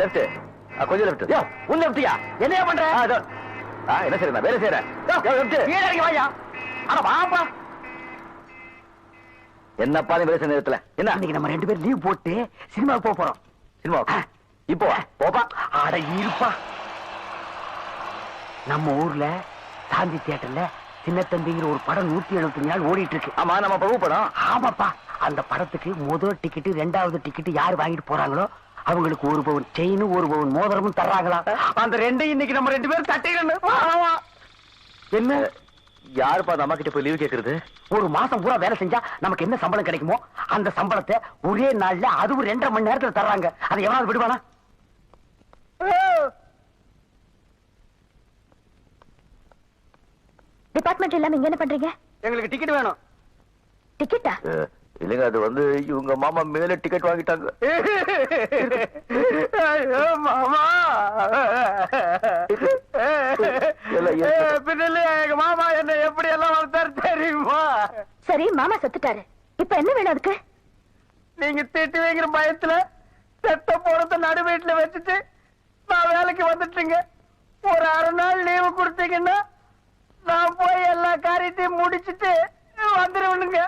Left கொஞ்சம் left யோ உள்ள விட்டியா என்னையா பண்ற? என்ன சரி நான் வேலை செய்யறேன் இறங்கி வாயா. அட வாப்பா. என்னப்பா நீ செய்ய நேரத்துல? என்ன? இன்னைக்கு நம்ம ரெண்டு பேரும் லீவ் போட்டு சினிமாவுக்கு போக போறோம். சினிமா இப்போ. போப்பா. அட இருப்பா. நம்ம ஊர்ல சாந்தி தியேட்டர்ல சின்னத்தம்பிங்கிற ஒரு படம் நூத்தி எழுபத்தி நாள் ஓடிட்டு இருக்கு ஆமா நம்ம பிரபு படம். ஆமாப்பா. அந்த படத்துக்கு முதல் டிக்கெட் ரெண்டாவது டிக்கெட் யார் வாங்கிட்டு போறாங்களோ அவங்களுக்கு ஒரு பவுன் செயினும் ஒரு பவுன் மோதிரமும் தர்றாங்களா? அந்த ரெண்டையும் இன்னைக்கு நம்ம ரெண்டு பேரும் தட்டிடணும். என்ன? யாருப்பா அந்த அம்மா கிட்ட போய் லீவ் கேக்குறது? ஒரு மாசம் பூரா வேலை செஞ்சா நமக்கு என்ன சம்பளம் கிடைக்குமோ அந்த சம்பளத்தை ஒரே நாள்ல அதுவும் ரெண்டரை மணி நேரத்துல தர்றாங்க. அதை எவனாவது விடுவானா? டிபார்ட்மெண்ட் இல்லாம இங்க என்ன பண்றீங்க? எங்களுக்கு டிக்கெட் வேணும். டிக்கெட்டா இல்லைங்க அது வந்து இவங்க மாமா மேல டிக்கெட் வாங்கிட்டாங்க. மாமா. பின்னல எங்க மாமா என்ன எப்படி எல்லாம் வளர்த்தாரு தெரியுமா? சரி மாமா செத்துட்டாரு. இப்ப என்ன வேணும் அதுக்கு? நீங்க திட்டு வைக்கிற பயத்துல செத்த போறத நடு வீட்டுல வச்சுட்டு நான் வேலைக்கு வந்துட்டீங்க. ஒரு அரை நாள் லீவு கொடுத்தீங்கன்னா நான் போய் எல்லா காரியத்தையும் முடிச்சிட்டு வந்துருவனுங்க.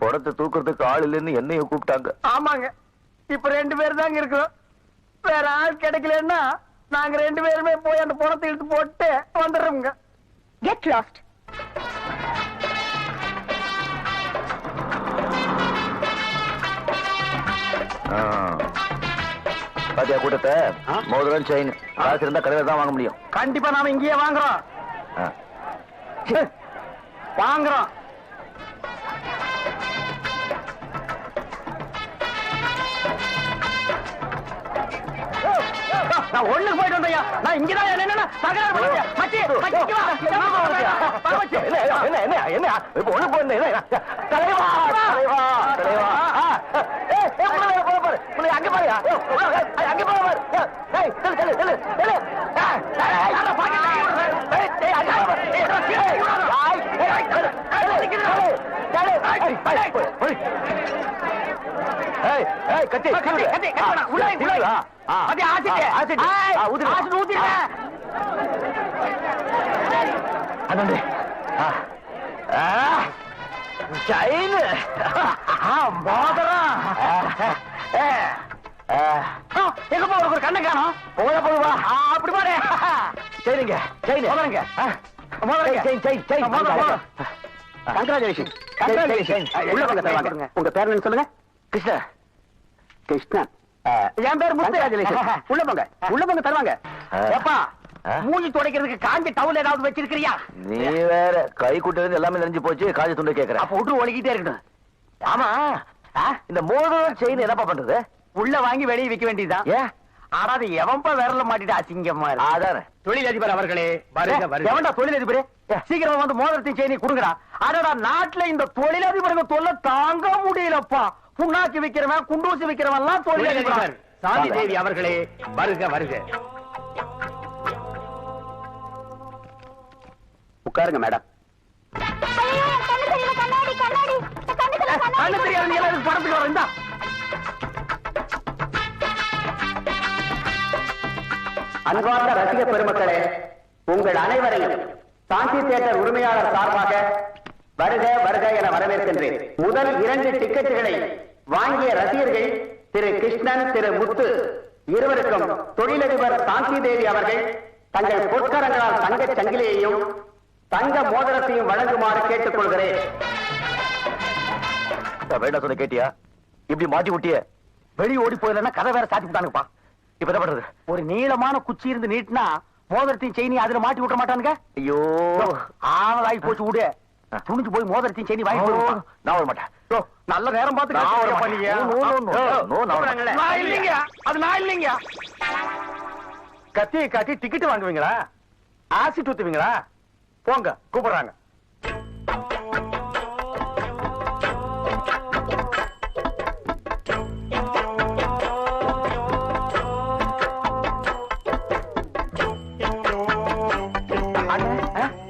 படத்தை தூக்குறதுக்கு ஆள் இல்லைன்னு என்னையும் கூப்பிட்டாங்க. ஆமாங்க. இப்ப ரெண்டு பேர் தாங்க இருக்கோம் வேற ஆள் கிடைக்கலன்னா நாங்க ரெண்டு பேருமே போய் அந்த பணத்தை எடுத்து போட்டு வந்துடுறோங்க கெட் லாஸ்ட். பாத்தியா கூட்டத்தை? மோதிரம் செயின் காசு இருந்தா கடையில தான் வாங்க முடியும். கண்டிப்பா நாம இங்கேயே வாங்குறோம். வாங்குறோம். நான் ஒண்ணுக்கு போயிட்டு வந்தையா நான் இங்கதான் என்னன்னா தகராறு பண்ணலையா மச்சி மச்சி வா மச்சி. என்ன என்ன என்ன என்ன இப்ப ஒண்ணு போய் என்ன என்ன? தலைவா தலைவா தலைவா போ, பாரு. அங்க அங்க பாரு செல்லு, செல்லு, செல்லு, செல்லு. ஏய், கத்தி, கத்தி. கத்தி. உள்ள உள்ள. அது ஆசிட்டு. ஆசிட்டு. ஊத்துங்க. ஆசிட்டு ஊத்திடுங்க. அண்ணே ஆ ஆ, மோதிரம். ஆ ஆ, எங்க போ ஒரு கண்ணை காணோம் போதா போதுவா ஆ, அப்படி பாரு சரிங்க செயின் மோதிரங்க. மோதிரங்க செயின் செயின் செயின் மோதிரம், மோதிரம். Congratulation Congratulations. உள்ள வாங்க, தருவாங்க. உங்க பேர் சொல்லுங்க கிருஷ்ணா கிருஷ்ணன் என் பேர் முத்து Congratulations. உள்ள போங்க. உள்ள போங்க தருவாங்க. ஏப்பா. மூஞ்சி துடைக்கிறதுக்கு காஞ்ச டவுல் ஏதாவது வச்சிருக்கிறியா? நீ வேற கை கூட்டது எல்லாமே நெஞ்சு போச்சு காஜ துண்டு கேக்குறேன் அப்ப விட்டு ஒழுகிட்டே இருக்கட்டும் ஆமா? இந்த மோதிரம் செயின் என்னப்பா பண்றது? உள்ள வாங்கி வெளியே விக்க வேண்டியதுதான். ஏன்? ஆனா அது எவன்பா விரல மாட்டிட்டு அசிங்கமா இருக்கு? அதானே. தொழிலதிபர் அவர்களே எவன்டா தொழிலதிபர்? சீக்கிரமா வந்து மோதிரத்தையும் செய்தி கொடுங்கடா. அடடா நாட்டுல இந்த தொழிலதிபருங்க தொல்லை தாங்க முடியலப்பா. புண்ணாக்கு விக்கிறவன் குண்டூசி விக்கிறவன் எல்லாம் தொழிலதிபர் சாந்தி தேவி அவர்களே வருக வருக. உட்காருங்க மேடம். கண்ணாடி கண்ணாடி கண்ணு தெரியாது நீ எல்லாரும் படத்துக்கு அன்பார்ந்த ரசிக பெருமக்களே உங்கள் அனைவரையும் சாந்தி தியேட்டர் உரிமையாளர் சார்பாக வருக வருக என வரவேற்கின்றேன். முதல் இரண்டு டிக்கெட்டுகளை வாங்கிய ரசிகர்கள் திரு கிருஷ்ணன் திரு முத்து இருவருக்கும் தொழிலதிபர் சாந்தி தேவி அவர்கள் தங்கள் பொற்கரங்களால் தங்கச் சங்கிலியையும் தங்க மோதிரத்தையும் வழங்குமாறு கேட்டுக்கொள்கிறேன். வேண்டாம் சொன்ன கேட்டியா? இப்படி மாட்டி விட்டிய வெளிய ஓடி போயிடலன்னா கதை வேற சாத்தி விட்டானுப்பா இப்ப என்ன பண்றது? ஒரு நீளமான குச்சி இருந்து நீட்டினா மோதிரத்தையும் செயினி அதுல மாட்டி விட்ட மாட்டானுங்க? ஐயோ. ஆவலாகி போச்சு விடு துணிஞ்சு போய் மோதிரத்தையும் செயினி வாங்கி. நான் வர மாட்டேன். நல்ல நேரம் பார்த்து நான் வர அது நான் இல்லைங்க. கத்தியை காட்டி டிக்கெட் வாங்குவீங்களா? ஆசிட் ஊத்துவீங்களா போங்க கூப்பிடுறாங்க.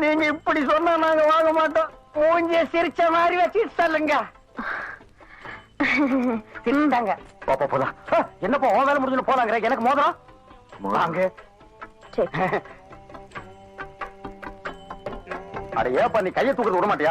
நீங்க இப்படி சொன்னா நாங்க வாங்க மாட்டோம். மூஞ்சிய சிரிச்ச மாதிரி வச்சு சொல்லுங்க சிரிச்சாங்க பாப்பா போலாம். என்னப்பா உன் வேலை முடிஞ்சு போலாங்கிற? எனக்கு மோதிரம்? வாங்க. சரி. அட ஏப்பா நீ கையை தூக்கிட்டு விட மாட்டியா?